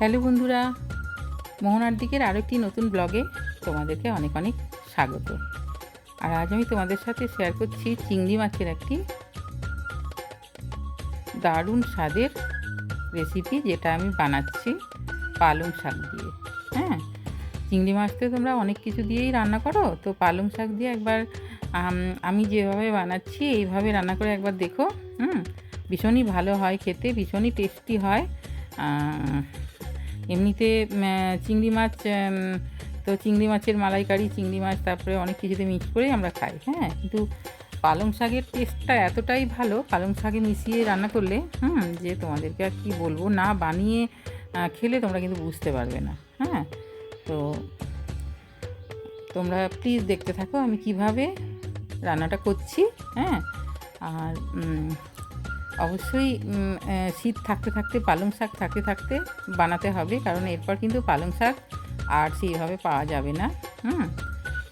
Hello বন্ধুরা, মোহনার দিকের আরও আরেকটি নতুন ব্লগে তোমাদেরকে অনেক অনেক স্বাগত। আর আজ আমি তোমাদের সাথে শেয়ার করছি চিংড়ি মাছের একটি দারুণ স্বাদের রেসিপি যেটা আমি বানাচ্ছি পালং শাক দিয়ে। হ্যাঁ চিংড়ি মাছ তো তোমরা অনেক কিছু দিয়েই রান্না করো, তো পালং শাক দিয়ে একবার, আমি যেভাবে বানাচ্ছি, এইভাবে রান্না করে একবার দেখো, হুম? ভীষণই ভালো হয় খেতে, ভীষণই টেস্টি হয়। এমনিতে চিংড়ি মাছ তো চিংড়ি মাছের মালাইকারি, চিংড়ি মাছ, তারপরে অনেক কিছুতে মিক্স করেই আমরা খাই হ্যাঁ? কিন্তু পালং শাকের টেস্টটা এতটাই ভালো, পালং শাকে মিশিয়ে রান্না করলে, হুম, যে তোমাদেরকে আর কি বলব, না বানিয়ে খেলে তোমরা কিন্তু বুঝতে পারবে না হ্যাঁ? তো তোমরা প্লিজ দেখতে থাকো আমি কীভাবে রান্নাটা করছি হ্যাঁ? আর অবশ্যই শীত থাকতে থাকতে, পালং শাক থাকতে থাকতে বানাতে হবে, কারণ এরপর কিন্তু পালং শাক আর সেইভাবে পাওয়া যাবে না, হুম?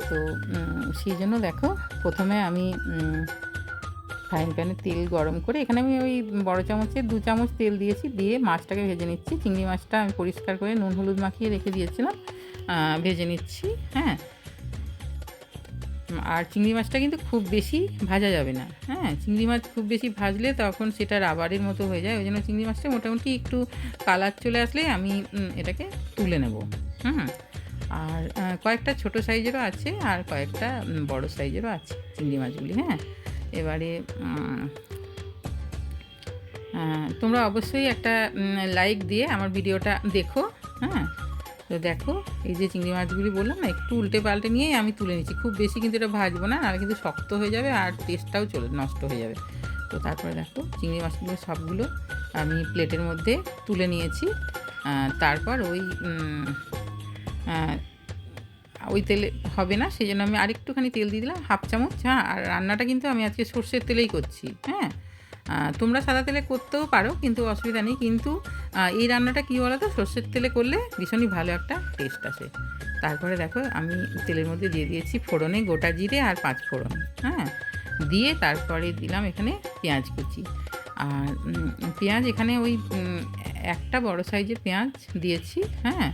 তো সেই জন্য দেখো, প্রথমে আমি ফ্রাইং প্যানে তেল গরম করে, এখানে আমি ওই বড় চামচে দু চামচ তেল দিয়েছি, দিয়ে মাছটাকে ভেজে নিচ্ছি, চিংড়ি মাছটা আমি পরিষ্কার করে নুন, হলুদ মাখিয়ে রেখে দিয়েছিলাম ভেজে নিচ্ছি হ্যাঁ? আর চিংড়ি মাছটা কিন্তু খুব বেশি ভাজা যাবে না। হ্যাঁ চিংড়ি মাছ খুব বেশি ভাজলে তখন সেটা রাবারের মতো হয়ে যায়। ওই জন্য চিংড়ি মাছটা মোটামুটি একটু কালার চলে আসলে আমি এটাকে তুলে নেব। হুম, আর কয়েকটা ছোট সাইজেরও আছে আর কয়েকটা বড় সাইজেরও আছে চিংড়ি মাছগুলি। হ্যাঁ এবারে তোমরা অবশ্যই একটা লাইক দিয়ে আমার ভিডিওটা দেখো। হ্যাঁ তো দেখো, এই যে চিংড়ি মাছগুলি বললাম না, একটু উল্টে পাল্টে নিয়েই আমি তুলে নিচ্ছি। খুব বেশি কিন্তু এটা ভাজবো না আর কিন্তু শক্ত হয়ে যাবে আর টেস্টটাও চলে, নষ্ট হয়ে যাবে। তো তারপরে দেখো, চিংড়ি মাছগুলো সবগুলো আমি প্লেটের মধ্যে তুলে নিয়েছি। তারপর ওই ওই তেলে হবে না, সেই জন্য আমি আরেকটুখানি তেল দিয়ে দিলাম, হাফ চামচ হ্যাঁ আর রান্নাটা কিন্তু আমি আজকে সর্ষের তেলেই করছি হ্যাঁ। তোমরা সাদা তেলে করতেও পারো, কিন্তু অসুবিধা নেই। কিন্তু এই রান্নাটা কী বলো তো সর্ষের তেলে করলে ভীষণই ভালো একটা টেস্ট আসে। তারপরে দেখো, আমি তেলের মধ্যে দিয়ে দিয়েছি ফোড়নে গোটা জিরে আর পাঁচ ফোড়ন হ্যাঁ? দিয়ে তারপরে দিলাম এখানে পেঁয়াজ কুচি। আর পেঁয়াজ এখানে ওই একটা বড় সাইজের পেঁয়াজ দিয়েছি হ্যাঁ?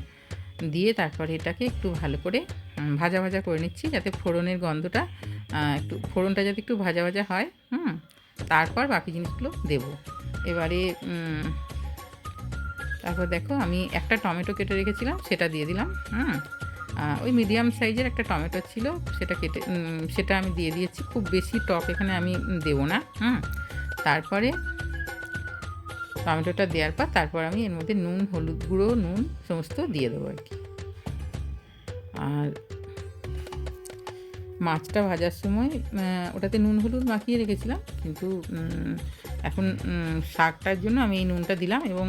দিয়ে তারপরে এটাকে একটু ভালো করে ভাজা ভাজা করে নিচ্ছি যাতে ফোড়নের গন্ধটা একটু, ফোড়নটা যাতে একটু ভাজা ভাজা হয়, হুম? তারপর বাকি জিনিসগুলো দেব। এবারে তারপর দেখো আমি একটা টমেটো কেটে রেখেছিলাম সেটা দিয়ে দিলাম আহ, ওই মিডিয়াম সাইজের একটা টমেটো ছিল সেটা কেটে সেটা আমি দিয়ে দিয়েছি। খুব বেশি টক এখানে আমি দেবো না হুম? তারপরে টমেটোটা দেওয়ার পর তারপর আমি এর মধ্যে নুন হলুদ গুঁড়ো নুন সমস্ত দিয়ে দেবো আর কি। আর মাছটা ভাজার সময় ওটাতে নুন, হলুদ মাখিয়ে রেখেছিলাম। কিন্তু এখন শাকটার জন্য আমি এই নুনটা দিলাম এবং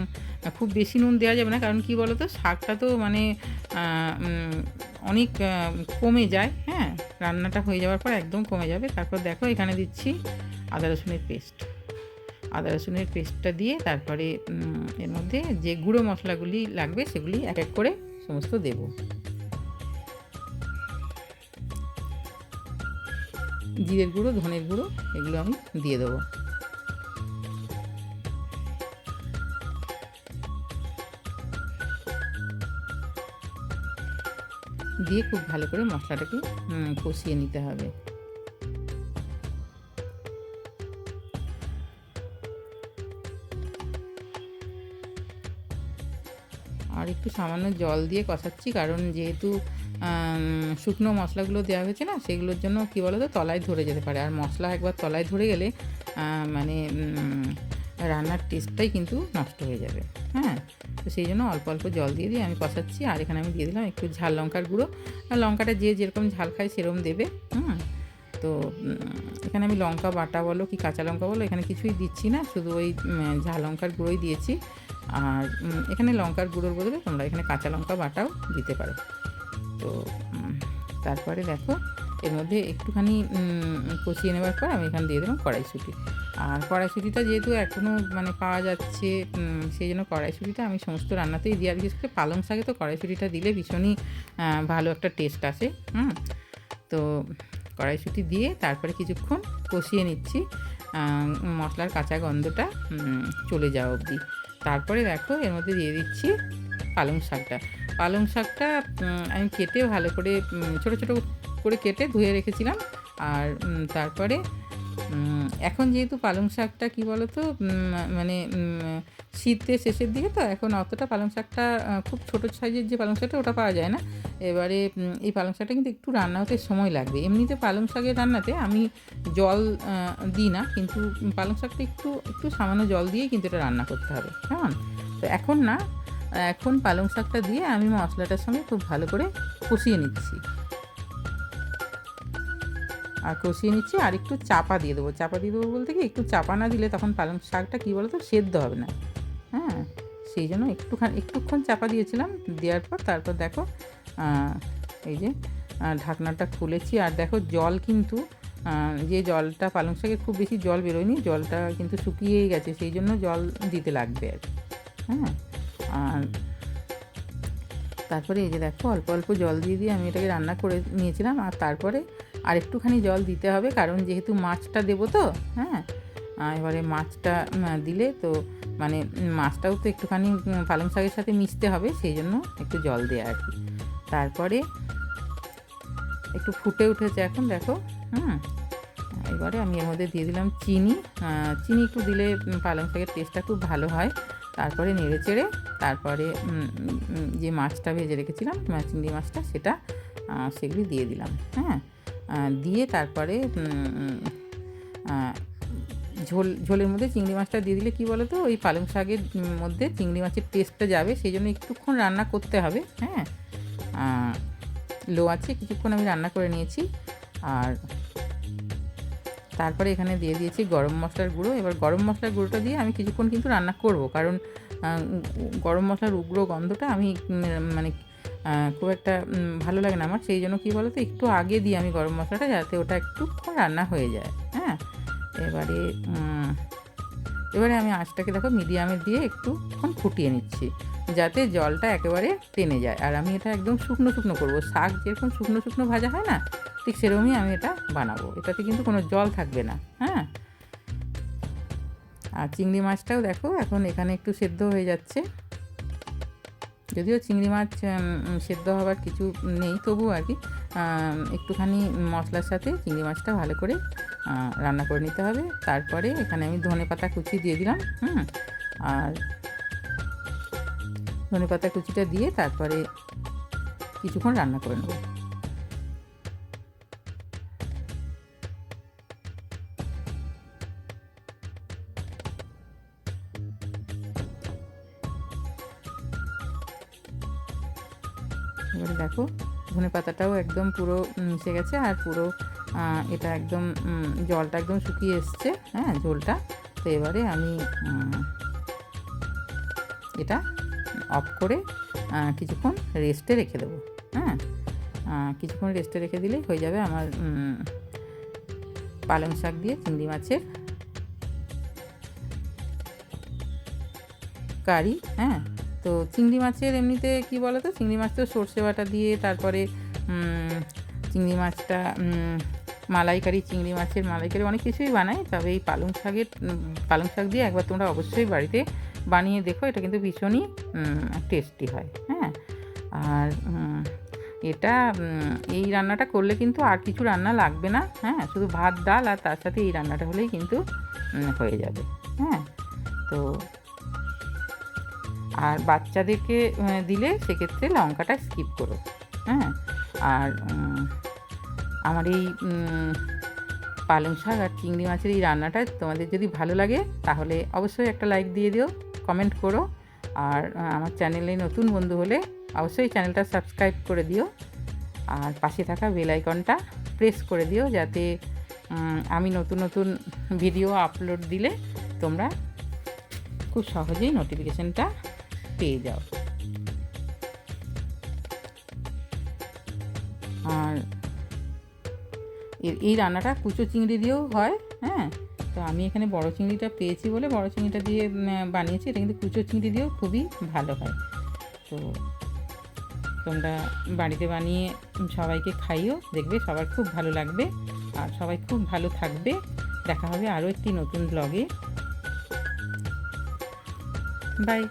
খুব বেশি নুন দেওয়া যাবে না, কারণ কি বলো তো শাকটা তো মানে অনেক কমে যায় হ্যাঁ? রান্নাটা হয়ে যাওয়ার পর একদম কমে যাবে। তারপর দেখো, এখানে দিচ্ছি আদা রসুনের পেস্ট। আদা রসুনের পেস্টটা দিয়ে তারপরে এর মধ্যে যে গুঁড়ো মশলাগুলি লাগবে, সেগুলি এক এক করে সমস্ত দেব। জিরের গুঁড়ো, ধনের গুঁড়ো, এগুলো আমি দিয়ে দেবো। দিয়ে খুব ভালো করে মশলাটাকে কষিয়ে নিতে হবে। আর একটু সামান্য জল দিয়ে কষাচ্ছি, কারণ যেহেতু শুকনো মশলাগুলো দেওয়া হয়েছে না, সেগুলোর জন্য কী বলো তো তলায় ধরে যেতে পারে। আর মশলা একবার তলায় ধরে গেলে মানে রান্নার টেস্টটাই কিন্তু নষ্ট হয়ে যাবে। হ্যাঁ? তো সেই জন্য অল্প অল্প জল দিয়ে দিয়ে আমি কষাচ্ছি, আর এখানে আমি দিয়ে দিলাম একটু ঝাল লঙ্কার গুঁড়ো। আর লঙ্কাটা যে যেরকম ঝাল খায় সেরকম দেবে, হুম? তো এখানে আমি লঙ্কা বাটা বলো কি কাঁচা লঙ্কা বলো, এখানে কিছুই দিচ্ছি না, শুধু ওই ঝাল লঙ্কার গুঁড়োই দিয়েছি। আর এখানে লঙ্কার গুঁড়োর বদলে তোমরা এখানে কাঁচা লঙ্কা বাটাও দিতে পারো। তো তারপরে দেখো এর মধ্যে একটুখানি কষিয়ে নেওয়ার পর আমি এখানে দিয়ে দিলাম কড়াইশুঁটি। আর কড়াইশুঁটিটা যেহেতু এখনও মানে পাওয়া যাচ্ছে সেই জন্য কড়াইশুঁটিটা আমি সমস্ত রান্নাতেই দিই। আর বিশেষ করে পালং শাকে তো কড়াইশুঁটিটা দিলে ভীষণই ভালো একটা টেস্ট আসে হুম। তো কড়াইশুঁটি দিয়ে তারপরে কিছুক্ষণ কষিয়ে নিচ্ছি মশলার কাঁচা গন্ধটা চলে যাওয়া অবধি। তারপরে দেখো এর মধ্যে দিয়ে দিচ্ছি পালং শাকটা। পালং শাকটা আমি কেটে ভালো করে ছোটো ছোটো করে কেটে ধুয়ে রেখেছিলাম। আর তারপরে এখন যেহেতু পালং শাকটা, কী বলো তো মানে শীতের শেষের দিকে তো, এখন অতটা পালং শাকটা খুব ছোটো সাইজের যে পালং শাকটা, ওটা পাওয়া যায় না। এবারে এই পালং শাকটা কিন্তু একটু রান্না হতে সময় লাগবে। এমনিতে পালং শাকের রান্নাতে আমি জল দিই না, কিন্তু পালং শাকটা একটু একটু সামান্য জল দিয়েই কিন্তু এটা রান্না করতে হবে। কেমন? তো এখন না এখন পালং শাকটা দিয়ে আমি মশলাটার সঙ্গে খুব ভালো করে কষিয়ে নিচ্ছি। আর কষিয়ে নিচ্ছি, আর একটু চাপা দিয়ে দেবো। চাপা দিয়ে দেবো বলতে কি, একটু চাপা না দিলে তখন পালং শাকটা কী বলো তো সেদ্ধ হবে না। হ্যাঁ সেই জন্য একটুখানি, একটুক্ষণ চাপা দিয়েছিলাম। দেওয়ার পর তারপর দেখো এই যে ঢাকনাটা খুলেছি। আর দেখো জল কিন্তু যে জলটা, পালং শাকে খুব বেশি জল বেরোয়নি, জলটা কিন্তু শুকিয়েই গেছে, সেই জন্য জল দিতে লাগবে আর। হ্যাঁ আর তারপরে এই যে দেখো, অল্প অল্প জল দিয়ে দিয়ে আমি এটাকে রান্না করে নিয়েছিলাম। আর তারপরে আর একটুখানি জল দিতে হবে, কারণ যেহেতু মাছটা দেবো তো হ্যাঁ? এবারে মাছটা দিলে তো মানে মাছটাও তো একটুখানি পালং শাকের সাথে মিশতে হবে, সেই জন্য একটু জল দেওয়া আর কি। তারপরে একটু ফুটে উঠেছে এখন, দেখো, হুম? এবারে আমি এর মধ্যে দিয়ে দিলাম চিনি। চিনি একটু দিলে পালং শাকের টেস্টটা খুব ভালো হয়। তারপরে নেড়ে চেড়ে তারপরে যে মাছটা ভেজে রেখেছিলাম, চিংড়ি মাছটা, সেটা সেগুলি দিয়ে দিলাম হ্যাঁ? দিয়ে তারপরে ঝোল, ঝোলের মধ্যে চিংড়ি মাছটা দিয়ে দিলে কি বলো তো ওই পালং শাকের মধ্যে চিংড়ি মাছের টেস্টটা যাবে সেই জন্য একটুক্ষণ রান্না করতে হবে হ্যাঁ? লো আছে, কিছুক্ষণ আমি রান্না করে নিয়েছি, আর তারপরে এখানে দিয়ে দিয়েছি গরম মশলার গুঁড়ো, এবার গরম মশলার গুঁড়োটা দিয়ে আমি কিছুক্ষণ কিন্তু রান্না করব, কারণ গরম মশলার উগ্র গন্ধটা আমি মানে খুব একটা ভালো লাগে না আমার। সেই জন্য কী বলো তো একটু আগে দিই আমি গরম মশলাটা যাতে ওটা একটু রান্না হয়ে যায়। হ্যাঁ? এবারে এবারে আমি আঁচটাকে দেখো মিডিয়ামে দিয়ে একটুক্ষণ ফুটিয়ে নিচ্ছি, যাতে জলটা একেবারে টেনে যায়। আর আমি এটা একদম শুকনো শুকনো করব। শাক যেরকম শুকনো শুকনো ভাজা হয় না, ঠিক সেরকমই আমি এটা বানাবো। এটাতে কিন্তু কোনো জল থাকবে না। হ্যাঁ? আর চিংড়ি মাছটাও দেখো, এখন এখানে একটু সেদ্ধ হয়ে যাচ্ছে। যদিও চিংড়ি মাছ সেদ্ধ হওয়ার কিছু নেই তবু আর কি একটুখানি মশলার সাথে চিংড়ি মাছটা ভালো করে রান্না করে নিতে হবে। তারপরে এখানে আমি ধনে পাতা কুচি দিয়ে দিলাম, হুম? আর ধনে পাতা কুচিটা দিয়ে তারপরে কিছুক্ষণ রান্না করে নেব। এবারে দেখো, ধনে পাতাটাও একদম পুরো মিশে গেছে আর পুরো এটা একদম জলটা একদম শুকিয়ে এসছে হ্যাঁ ঝোলটা। তো এবারে আমি এটা অফ করে কিছুক্ষণ রেস্টে রেখে দেবো হ্যাঁ। কিছুক্ষণ রেস্টে রেখে দিলেই হয়ে যাবে আমার পালং শাক দিয়ে চিংড়ি মাছের কারি হ্যাঁ। তো চিংড়ি মাছের এমনিতে কি বলো তো চিংড়ি মাছ তো সর্ষে বাটা দিয়ে তারপরে চিংড়ি মাছটা মালাইকারি, চিংড়ি মাছের মালাইকারি অনেক কিছুই বানায়। তবে এই পালং শাকের পালং শাক দিয়ে একবার তোমরা অবশ্যই বাড়িতে বানিয়ে দেখো। এটা কিন্তু ভীষণই টেস্টি হয় হ্যাঁ? আর এটা এই রান্নাটা করলে কিন্তু আর কিছু রান্না লাগবে না হ্যাঁ? শুধু ভাত, ডাল আর তার সাথে এই রান্নাটা হলেই কিন্তু হয়ে যাবে হ্যাঁ? তো আর বাচ্চাদেরকে দিলে সেক্ষেত্রে লঙ্কাটা স্কিপ করো। হ্যাঁ? আর আমার এই পালং শাক আর চিংড়ি মাছের এই রান্নাটা তোমাদের যদি ভালো লাগে, তাহলে অবশ্যই একটা লাইক দিয়ে দিও কমেন্ট করো। আর আমার চ্যানেলে নতুন বন্ধু হলে অবশ্যই চ্যানেলটা সাবস্ক্রাইব করে দিও। আর পাশে থাকা বেল আইকনটা প্রেস করে দিও যাতে আমি নতুন নতুন ভিডিও আপলোড দিলে তোমরা খুব সহজেই নোটিফিকেশনটা পেয়ে যাও। আর এই রান্নাটা কুচো চিংড়ি দিয়েও হয় হ্যাঁ? তো আমি এখানে বড় চিংড়িটা পেয়েছি বলে বড় চিংড়িটা দিয়ে বানিয়েছি। এটা কিন্তু কুচো চিংড়ি দিয়েও খুবই ভালো হয়। তো তোমরা বাড়িতে বানিয়ে সবাইকে খাইও, দেখবে সবার খুব ভালো লাগবে আর সবাই খুব ভালো থাকবে। দেখা হবে আরও একটি নতুন ব্লগে বাই